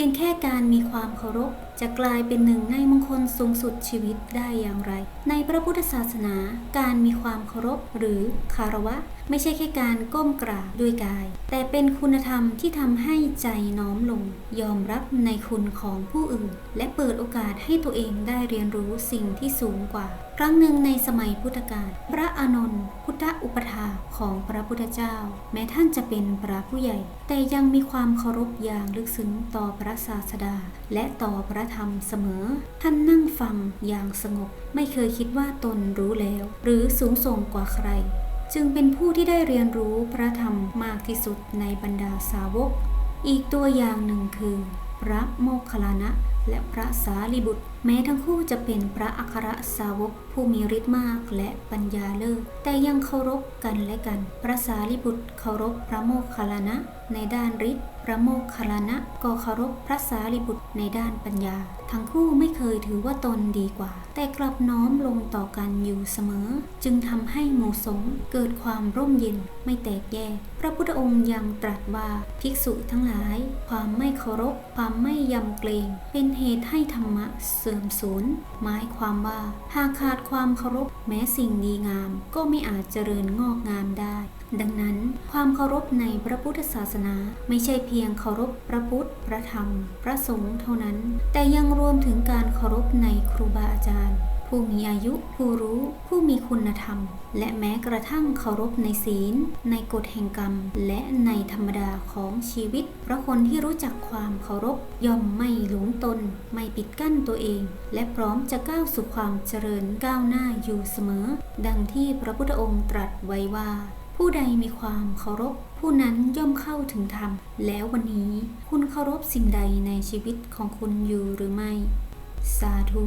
พียงแค่การมีความเคารพ จะกลายเป็นหนึ่งในมงคลสูงสุดชีวิตได้อย่างไร ในพระพุทธศาสนา การมีความเคารพหรือคารวะ ไม่ใช่แค่การก้มกราบด้วยกาย แต่เป็นคุณธรรมที่ทำให้ใจน้อมลง ยอมรับในคุณของผู้อื่น และเปิดโอกาสให้ตัวเองได้เรียนรู้สิ่งที่สูงกว่า ครั้งหนึ่งในสมัยพุทธกาลพระอานนท์พุทธอุปถาของพระพุทธเจ้า แม้ท่านจะเป็นพระผู้ใหญ่ แต่ยังมีความเคารพอย่างลึกซึ้งต่อพระศาสดา และต่อพระธรรมเสมอ ท่านนั่งฟังอย่างสงบ ไม่เคยคิดว่าตนรู้แล้ว หรือสูงส่งกว่าใคร จึงเป็นผู้ที่ได้เรียนรู้พระธรรมมากที่สุดในบรรดาสาวก อีกตัวอย่างหนึ่งคือ พระโมคคัลลานะ และพระสารีบุตร แม้ทั้งคู่จะเป็นพระอัครสาวกผู้มีฤทธิ์มากและปัญญาเลิศแต่ยังเคารพกันและกัน พระสารีบุตรเคารพพระโมคคัลลานะ ในด้านฤทธิ์พระโมคคัลลานะก็เคารพพระสารีบุตรในด้านปัญญา ทั้งคู่ไม่เคยถือว่าตนดีกว่า แต่กลับน้อมลงต่อกันอยู่เสมอ จึงทำให้หมู่สงฆ์เกิดความร่มเย็นไม่แตกแยก พระพุทธองค์ยังตรัสว่าภิกษุทั้งหลาย ความไม่เคารพ ความไม่ยำเกรงเป็นเหตุให้ธรรมะเสื่อมสูญหมายความว่าหากขาดความเคารพแม้สิ่งดีงาม ก็ไม่อาจเจริญงอกงามได้ ดังนั้น ความเคารพในพระพุทธศาสนาไม่ใช่เพียงเคารพพระพุทธ พระธรรม พระสงฆ์เท่านั้น แต่ยังรวมถึงการเคารพในครูบาอาจารย์ผู้มีอายุผู้รู้ผู้มีคุณธรรม และแม้กระทั่งเคารพในศีล ในกฎแห่งกรรม และในธรรมดา ของชีวิต เพราะคนที่รู้จักความเคารพย่อมไม่หลงตน ไม่ปิดกั้นตัวเอง และพร้อมจะก้าวสู่ความเจริญก้าวหน้าอยู่เสมอ ดังที่พระพุทธองค์ตรัสไว้ว่า ผู้ใดมีความเคารพ ผู้นั้นย่อมเข้าถึงธรรม แล้ววันนี้คุณเคารพสิ่งใดในชีวิตของคุณอยู่หรือไม่ สาธุ